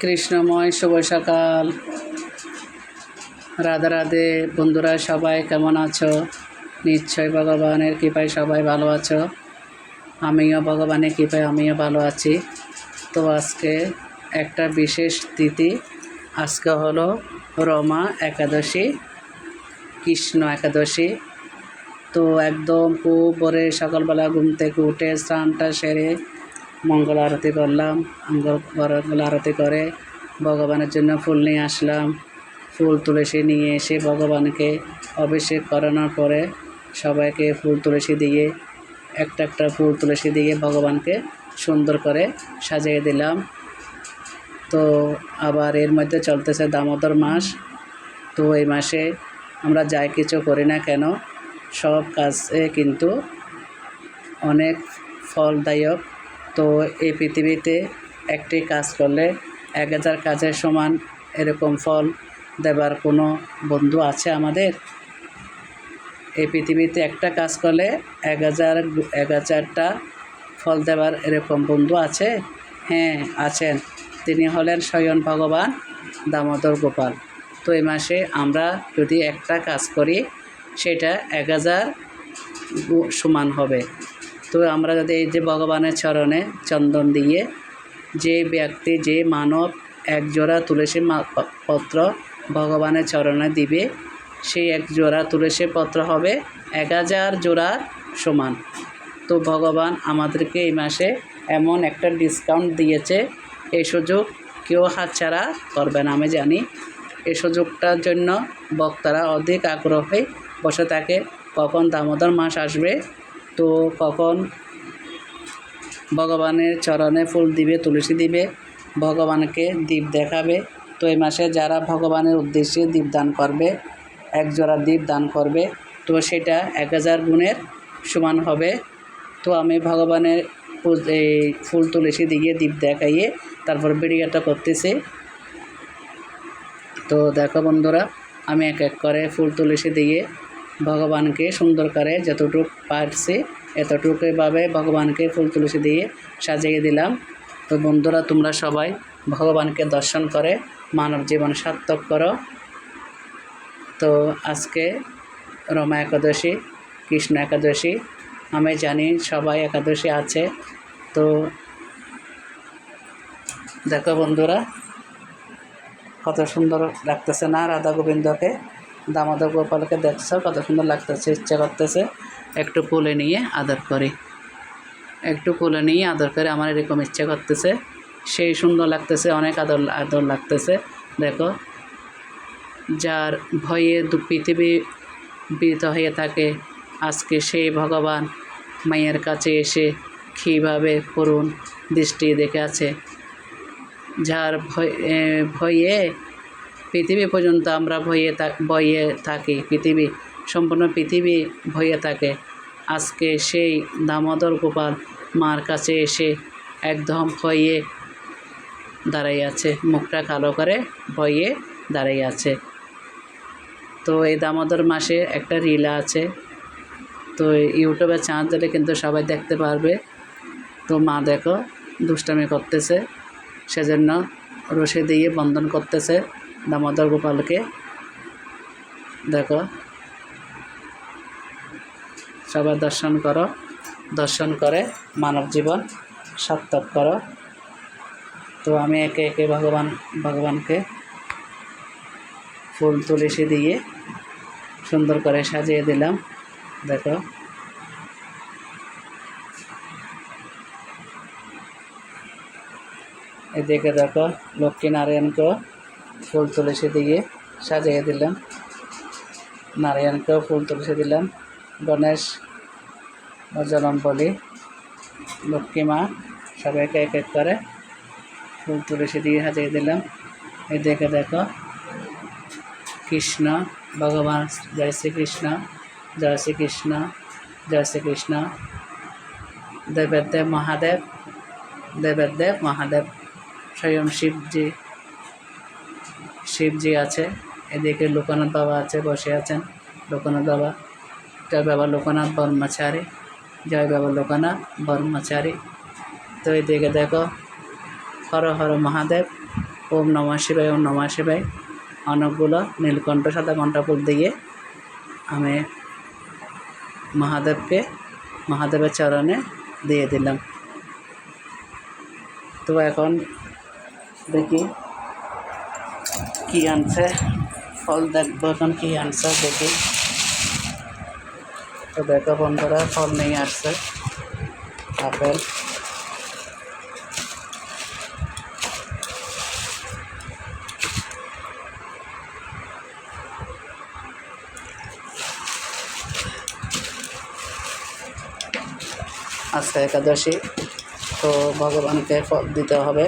কৃষ্ণময়, শুভ সকাল। রাধে রাধে, বন্ধুরা সবাই কেমন আছো? নিশ্চয় ভগবানের কৃপায় সবাই ভালো আছো। আমিও ভগবানের কৃপায়, আমিও ভালো আছি। তো আজকে একটা বিশেষ তিথি, আজকে হলো রমা একাদশী, কৃষ্ণ একাদশী। তো একদম খুব ভোরে সকালবেলা ঘুম থেকে উঠে স্নানটা সেরে মঙ্গল আরতি করলাম, মঙ্গল আরতি করে ভগবানের জন্য ফুল নিয়ে আসলাম। ফুল তুলসী নিয়ে এসে ভগবানকে অভিষেক করানোর পরে সবাইকে ফুল তুলসী দিয়ে, একটা একটা ফুল তুলসী দিয়ে ভগবানকে সুন্দর করে সাজিয়ে দিলাম। তো আবার এর মধ্যে চলতেছে দামোদর মাস। তো এই মাসে আমরা যাই কিছু করি না কেন, সব কাজে কিন্তু অনেক ফলদায়ক তো এই পৃথিবীতে একটি কাজ করলে এক হাজার কাজের সমান এরকম ফল দেবার কোনো বন্ধু আছে আমাদের? এই পৃথিবীতে একটা কাজ করলে এক হাজার এক হাজারটা ফল দেবার এরকম বন্ধু আছে? হ্যাঁ আছেন। তিনি হলেন স্বয়ং ভগবান দামোদর গোপাল। তো এই মাসে আমরা যদি একটা কাজ করি, সেটা এক হাজার সমান হবে। তো আমরা যদি এই যে ভগবানের চরণে চন্দন দিয়ে যে ব্যক্তি, যে মানব এক জোড়া তুলসী পত্র ভগবানের চরণে দিবে সেই এক জোড়া তুলসী পত্র হবে এক হাজার জোড়ার সমান। তো ভগবান আমাদেরকে এই মাসে এমন একটা ডিসকাউন্ট দিয়েছে, এই সুযোগ কেউ হাতছাড়া করবে না, আমি জানি। এই সুযোগটার জন্য বক্তারা অধিক আগ্রহে বসে থাকে, কখন দামোদর মাস আসবে তো কখন ভগবানের চরণে ফুল দিবে, তুলসী দিবে, ভগবানকে দীপ দেখাবে। তো এই মাসে যারা ভগবানের উদ্দেশ্যে দীপ দান করবে, এক জোড়া দীপ দান করবে, তো সেটা এক হাজার গুণের সমান হবে। তো আমি ভগবানের এই ফুল তুলসী দিয়ে দীপ দেখাইয়ে তারপর ভিডিওটা করতেছি। তো দেখো বন্ধুরা, আমি এক এক করে ফুল তুলসী দিয়ে ভগবানকে সুন্দর করে যতটুকু পারছি এতটুকুভাবে ভগবানকে ফুল তুলসী দিয়ে সাজিয়ে দিলাম। তো বন্ধুরা, তোমরা সবাই ভগবানকে দর্শন করে মানব জীবন সার্থক করো। তো আজকে রমা একাদশী, কৃষ্ণ একাদশী, আমি জানি সবাই একাদশী আছে। তো দেখো বন্ধুরা, কত সুন্দর লাগতেছে না রাধা গোবিন্দকে। দামোদর গোপালকে দেখছ, কত সুন্দর লাগতেছে, ইচ্ছা করতেছে। একটু কোলে নিয়ে আদর করি। একটু কোলে নিয়ে আদর করে আমার এরকম ইচ্ছা করতেছে। সেই সুন্দর লাগতেছে, অনেক আদর আদর লাগতেছে। দেখো, যার ভয়ে পৃথিবী বিত হয়ে থাকে, আজকে সেই ভগবান মায়ের কাছে এসে কীভাবে করুণ দৃষ্টি দেখে আছে। যার ভয় ভয়ে পৃথিবী পর্যন্ত আমরা ভয়ে ভয়ে থাকি, পৃথিবী, সম্পূর্ণ পৃথিবী ভয়ে থাকে। আজকে সেই দামোদর গোপাল মার কাছে এসে একদম ভয়ে দাঁড়াই আছে, মুখটা কালো করে ভয়ে দাঁড়াই আছে। তো এই দামোদর মাসে একটা রিলা আছে, তো ইউটিউবে চান্স দিলে কিন্তু সবাই দেখতে পারবে। তো মা দেখো, দুষ্টামি করতেছে, সেজন্য রশি দিয়ে বন্ধন করতেছে। দামোদর গোপালকে। দেখো। সবাই দর্শন করো। দর্শন করে মানব জীবন সার্থক করো। তো আমি একে একে ভগবান, ভগবানকে ফুল তুলসী দিয়ে সুন্দর করে সাজিয়ে দিলাম। দেখো। এদিকে দেখো, লক্ষ্মী নারায়ণকেও ফুল তুলসী দিয়ে সাজিয়ে দিলাম। নারায়ণকেও ফুল তুলসী দিলাম। গণেশ জনম বলি, লক্ষ্মী মা সবাইকে এক এক করে ফুল তুলসী দিয়ে সাজিয়ে দিলাম। এদিকে দেখো, কৃষ্ণ, ভগবান, জয় শ্রীকৃষ্ণ জয় শ্রীকৃষ্ণ জয় শ্রীকৃষ্ণ। দেবের দেব মহাদেব, দেবের দেব মহাদেব। স্বয়ং শিবজি। শিবজি আছে। এদিকে লোকনাথ বাবা আছে, বসে আছেন। লোকনাথ বাবা, জয় বাবা লোকনাথ ব্রহ্মচারী জয় বাবা লোকনাথ ব্রহ্মচারী তো এদিকে দেখো, হর হর মহাদেব, ওম নমঃ শিবায়, ওম নমঃ শিবায়। অনেকগুলো নীলকণ্ঠ, সাদা ফুল দিয়ে আমি মহাদেবকে, মহাদেবের চরণে দিয়ে দিলাম। তো এখন দেখি কি আনছে? ফল দেখব এখন কি আনছে, দেখি। তো দেখো বন্ধুরা, ফল নিয়ে আসছে। আপেল। আজকে একাদশী, তো ভগবানকে ফল দিতে হবে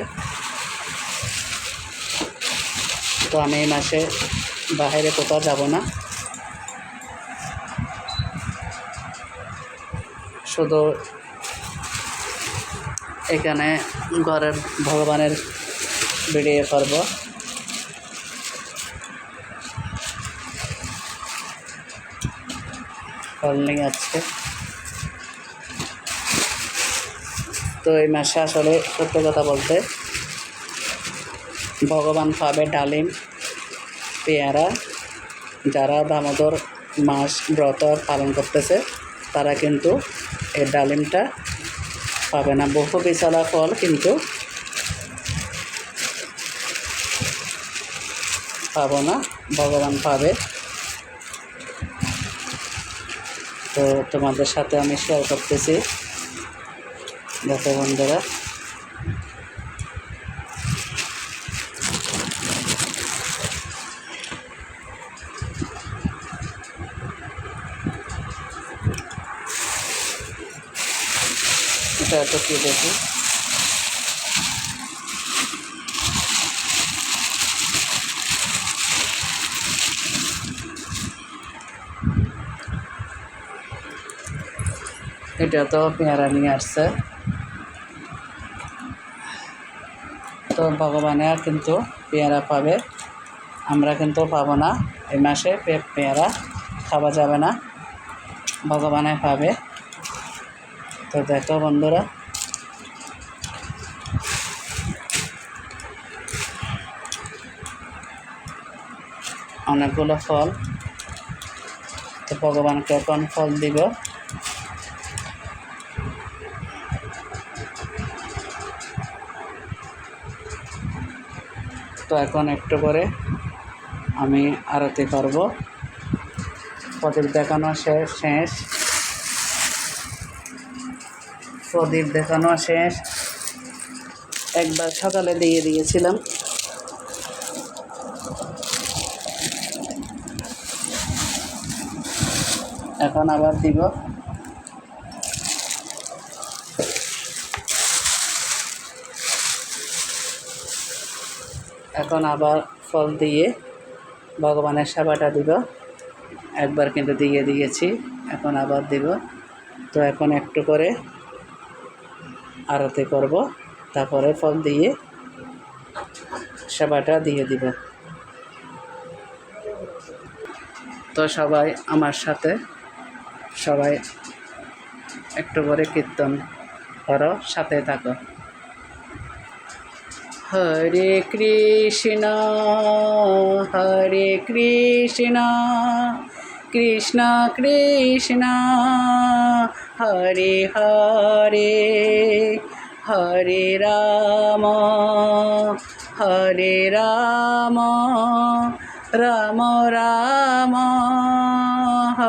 তো আমি এই মাসে বাইরে কোথাও যাব না। শুধু এখানে ঘরের ভগবানের ভিডিও নিয়ে আজকে তো এই মাসে আসলে সত্য কথা বলতে ভগবান পাবে ডালিম, পেয়ারা, যারা দামোদর মাস ব্রত পালন করতেছে, তারা কিন্তু এই ডালিমটা পাবে না। বহু বিশালা ফল কিন্তু পাবো না, ভগবান পাবে। তো তোমাদের সাথে আমি শেয়ার করতেছি। দেখো বন্ধুরা। এটা একটু কি দেখি এটা তো পেয়ারা নিয়ে আসছে। তো ভগবানের কিন্তু পেয়ারা পাবে। আমরা কিন্তু পাবো না। এই মাসে পেয়ারা খাওয়া যাবে না। ভগবানে পাবে। তো দেখো বন্ধুরা। অনেকগুলো ফল। তো ভগবানকে এখন ফল দিব। তো এখন একটু করে আমি আরতি করব। প্রদীপ দেখানো শেষ শেষ। প্রদীপ দেখানো শেষ। একবার সকালে দিয়ে দিয়েছিলাম। এখন আবার দিব। এখন আবার ফল দিয়ে ভগবানের সেবাটা দিব। একবার কিন্তু দিয়ে দিয়েছি, এখন আবার দিব। তো এখন একটু করে আরতি করব, তারপরে ফল দিয়ে সেবাটা দিয়ে দিব। তো সবাই আমার সাথে সবাই একটু করে কীর্তন করো, সাথে থাকো। হরে কৃষ্ণ হরে কৃষ্ণ কৃষ্ণ কৃষ্ণ, হরে হরে হরে রাম হরে রাম রাম রাম।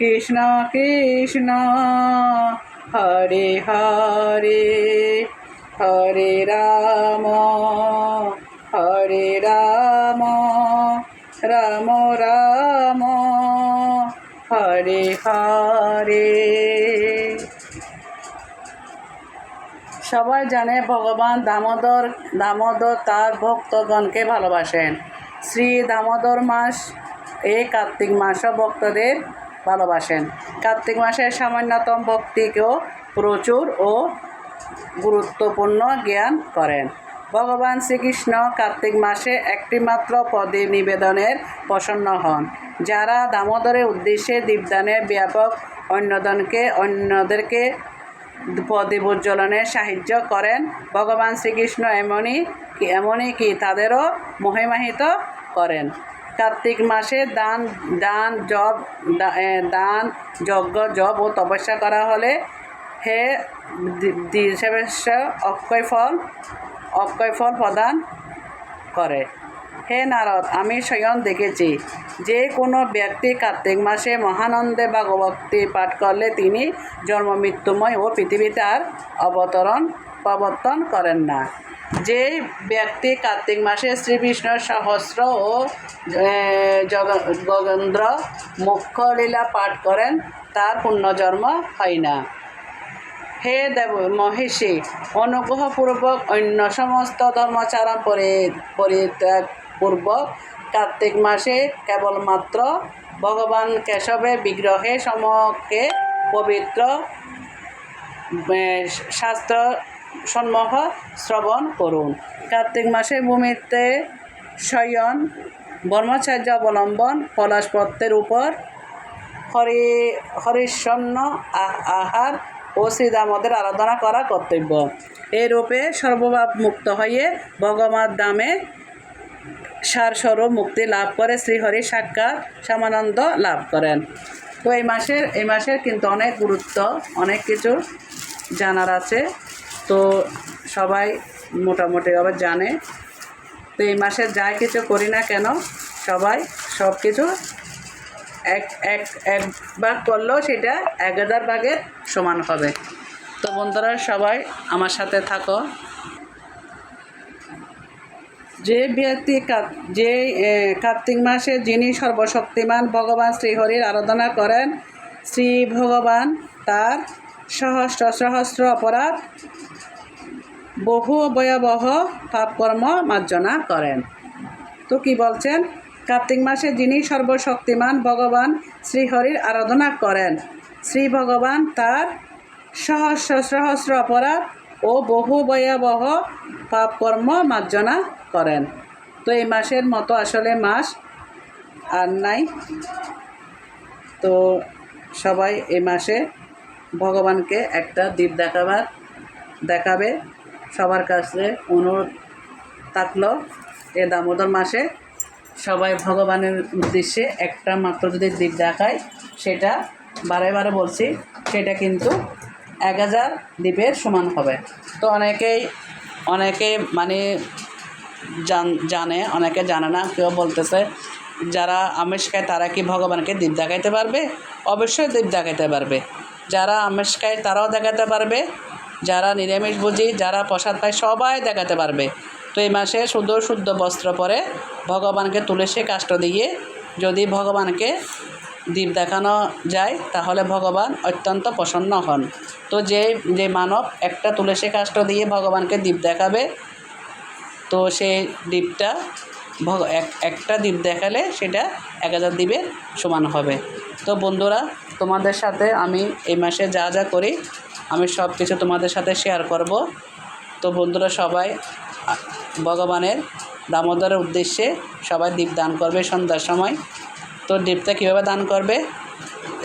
কৃষ্ণ কৃষ্ণ। হরে হরে। হরে রাম। হরে রাম। রাম রাম। হরে হরে। সবাই জানে ভগবান দামোদর দামোদর তার ভক্তগণকে ভালোবাসেন। শ্রী দামোদর মাস, এই কার্তিক মাসও ভক্তদের ভালোবাসেন। কার্তিক মাসের সামান্যতম ভক্তিকেও প্রচুর ও গুরুত্বপূর্ণ জ্ঞান করেন। ভগবান শ্রীকৃষ্ণ কার্তিক মাসে একটিমাত্র পদে নিবেদনের প্রসন্ন হন, যারা দামোদরের উদ্দেশ্যে দীপদানের ব্যাপক অন্যদনকে অন্যদেরকে প্রদীপ উজ্জ্বলনে সাহায্য করেন। ভগবান শ্রীকৃষ্ণ এমনই এমনই কি তাদেরও মহিমাহিত করেন। কার্তিক মাসে দান দান জব দান, যজ্ঞ জব ও তপস্যা করা হলে হে দিশেবেশ অক্ষয় ফল অক্ষয় ফল প্রদান করে। হে নারদ, আমি স্বয়ং দেখেছি যে কোনো ব্যক্তি কার্তিক মাসে মহানন্দে ভাগবতী পাঠ করলে তিনি জন্ম মৃত্যুময় ও পৃথিবীতে আর অবতরণ, প্রবর্তন করেন না। যে ব্যক্তি কার্তিক মাসে শ্রীকৃষ্ণ সহস্র ও গগেন্দ্র মুখ্য লীলা পাঠ করেন, তার পুণ্যজন্ম হয় না। হে দেব মহিষী, অনুগ্রহপূর্বক অন্য সমস্ত ধর্মাচরণ পরি, পরিত্যাগপূর্বক কার্তিক মাসে কেবলমাত্র ভগবান কেশবের বিগ্রহে সমকে পবিত্র শাস্ত্র সম্মুখ শ্রবণ করুন। কার্তিক মাসে ভূমিতে শয়ন ব্রহ্মচার্য অবলম্বন, পলাশপত্রের উপর হরি আ- আহার ও শ্রীদামদের আরাধনা করা কর্তব্য। এই রূপে সর্বভাব মুক্ত হয়ে ভগবান দামে সারস্বরূপ মুক্তি লাভ করে শ্রীহরি সাক্ষাৎ সামানন্দ লাভ করেন। তো এই মাসের এই মাসের কিন্তু অনেক গুরুত্ব, অনেক কিছু জানার আছে। তো সবাই মোটামুটি আবার জানে। তো এই মাসে যাই কিছু করি না কেন, সবাই সব কিছু এক এক এক ভাগ করলেও সেটা এক হাজার ভাগের সমান হবে। তো বন্ধুরা সবাই আমার সাথে থাকো। যে ব্যক্তি কাত- যে কার্তিক মাসে যিনি সর্বশক্তিমান ভগবান শ্রীহরির আরাধনা করেন, শ্রী ভগবান তার সহস্র সহস্র অপরাধ বহু ভয়াবহ পাপকর্ম মার্জনা করেন। তো কি বলছেন? কার্তিক মাসে যিনি সর্বশক্তিমান ভগবান শ্রীহরির আরাধনা করেন, শ্রী ভগবান তার সহস্র সহস্র অপরাধ ও বহু ভয়াবহ পাপকর্ম মার্জনা করেন। তো এই মাসের মতো আসলে মাস আর নাই। তো সবাই এই মাসে ভগবানকে একটা দ্বীপ দেখাবার, দেখাবে। সবার কাছে অনুরোধ থাকল এ দামোদর মাসে সবাই ভগবানের উদ্দেশ্যে একটা মাত্র যদি দ্বীপ দেখায়, সেটা বারে বারে বলছি, সেটা কিন্তু এক হাজার দ্বীপের সমান হবে। তো অনেকেই, অনেকে মানে জান অনেকে জানে না, কেউ বলতেছে যারা আমিষ খায় তারা কি ভগবানকে দ্বীপ দেখাইতে পারবে? অবশ্যই দ্বীপ দেখাইতে পারবে। যারা আমিষ খায় তারাও দেখাতে পারবে। যারা নিরামিষ বুঝি যারা প্রসাদ পায়, সবাই দেখাতে পারবে। তো এই মাসে শুদ্ধ শুদ্ধ বস্ত্র পরে ভগবানকে তুলসী কাষ্ট দিয়ে যদি ভগবানকে দ্বীপ দেখানো যায়, তাহলে ভগবান অত্যন্ত প্রসন্ন হন। তো যে যে মানব একটা তুলসী কাষ্ট দিয়ে ভগবানকে দ্বীপ দেখাবে, তো সেই দ্বীপটা একটা দ্বীপ দেখালে সেটা এক হাজার দ্বীপের সমান হবে। তো বন্ধুরা, তোমাদের সাথে আমি এই মাসে যা যা করি আমি সব কিছু তোমাদের সাথে শেয়ার করব। তো বন্ধুরা সবাই, ভগবানের দামোদরের উদ্দেশ্যে সবাই দ্বীপ দান করবে সন্ধ্যার সময়। তো দ্বীপটা কীভাবে দান করবে?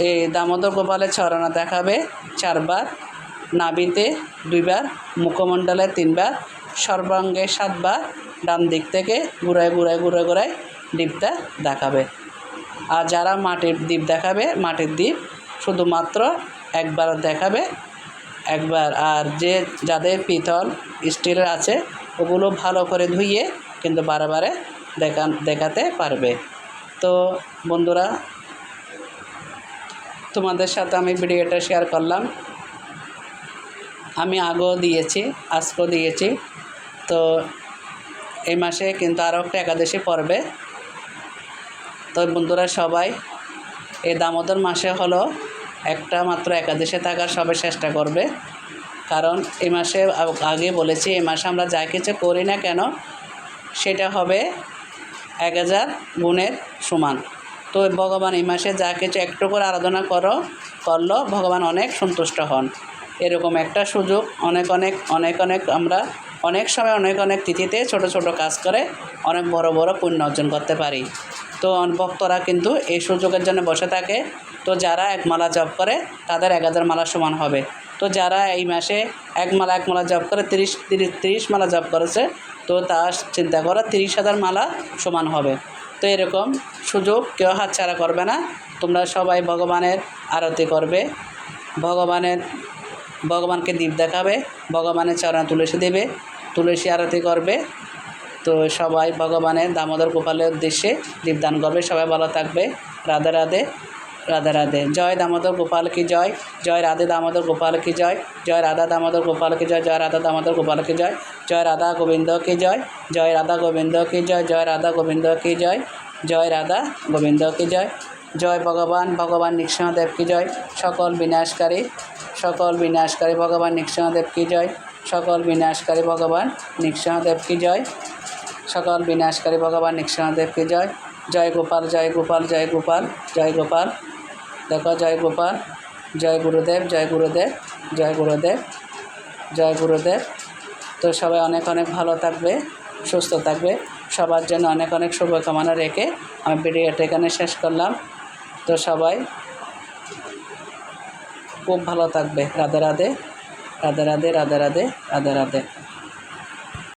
এই দামোদর গোপালের ছড়ানো দেখাবে চারবার নাবিতে দুইবার, মুখমণ্ডলে তিনবার, সর্বাঙ্গে সাতবার, ডান দিক থেকে ঘুরায় ঘুরায় ঘুরায় ঘুরায় দ্বীপটা দেখাবে। আর যারা মাটির দ্বীপ দেখাবে, মাটির দ্বীপ শুধুমাত্র একবার দেখাবে একবার। আর যে যাদের পিতল স্টিলের আছে, ওগুলো ভালো করে ধুইয়ে কিন্তু বারে দেখান, দেখাতে পারবে। তো বন্ধুরা, তোমাদের সাথে আমি ভিডিওটা শেয়ার করলাম। আমি আগেও দিয়েছি, আজকেও দিয়েছি। তো এই মাসে কিন্তু আরও একটা একাদশী পড়বে। তো বন্ধুরা সবাই, এই দামোদর মাসে হলো একটা মাত্র একাদশী থাকার সবাই চেষ্টা করবে। কারণ এ মাসে আগে বলেছি, এ মাসে আমরা যা কিছু করি না কেন, সেটা হবে এক হাজার গুণের সমান। তো ভগবান এই মাসে যা কিছু একটু করে আরাধনা করো, করল, ভগবান অনেক সন্তুষ্ট হন। এরকম একটা সুযোগ অনেক অনেক অনেক অনেক আমরা অনেক সময় অনেক অনেক তিথিতে ছোট ছোট কাজ করে অনেক বড় বড় পুণ্য অর্জন করতে পারি। তো ভক্তরা কিন্তু এই সুযোগের জন্য বসে থাকে। তো যারা এক মালা জপ করে, তাদের এক হাজার মালা সমান হবে। তো যারা এই মাসে এক মালা এক মালা জপ করে, তিরিশ তিরিশ তিরিশ মালা জপ করেছে, তো তা চিন্তা করো তিরিশ হাজার মালা সমান হবে। তো এরকম সুযোগ কেউ হাতছাড়া করবে না। তোমরা সবাই ভগবানের আরতি করবে। ভগবানের, ভগবানকে দীপ দেখাবে। ভগবানের চরণ তুলসী দেবে। তুলসী আরতি করবে। তো সবাই ভগবানের দামোদর গোপালের উদ্দেশ্যে দীপদান করবে সবাই ভালো থাকবে রাধে রাধে রাধে রাধে জয় দামোদর গোপাল কি জয় জয় রাধে দামোদর গোপাল কি জয় জয় রাধা দামোদর গোপাল কি জয় জয় রাধা দামোদর গোপাল কি জয় জয় রাধা গোবিন্দ কি জয় জয় রাধা গোবিন্দ কি জয় জয় রাধা গোবিন্দ কি জয় জয় রাধা গোবিন্দ কি জয় জয় ভগবান ভগবান নৃসিংহদেব কি জয় সকল বিনাশকারী সকল বিনাশকারী ভগবান নৃসিংহদেব কি জয় সকল বিনাশকারী ভগবান নৃসিংহদেব কি জয় সকল বিনাশকারী ভগবান নৃসিংহদেবকে জয়? জয় গোপাল জয় গোপাল জয় গোপাল জয় গোপাল। দেখো, জয় গোপাল, জয় গুরুদেব জয় গুরুদেব জয় গুরুদেব জয় গুরুদেব। তো সবাই অনেক অনেক ভালো থাকবে, সুস্থ থাকবে। সবার জন্য অনেক অনেক শুভকামনা রেখে আমি ভিডিওটা এখানে শেষ করলাম। তো সবাই খুব ভালো থাকবে। রাধে রাধে রাধে রাধে রাধে রাধে রাধে রাধে।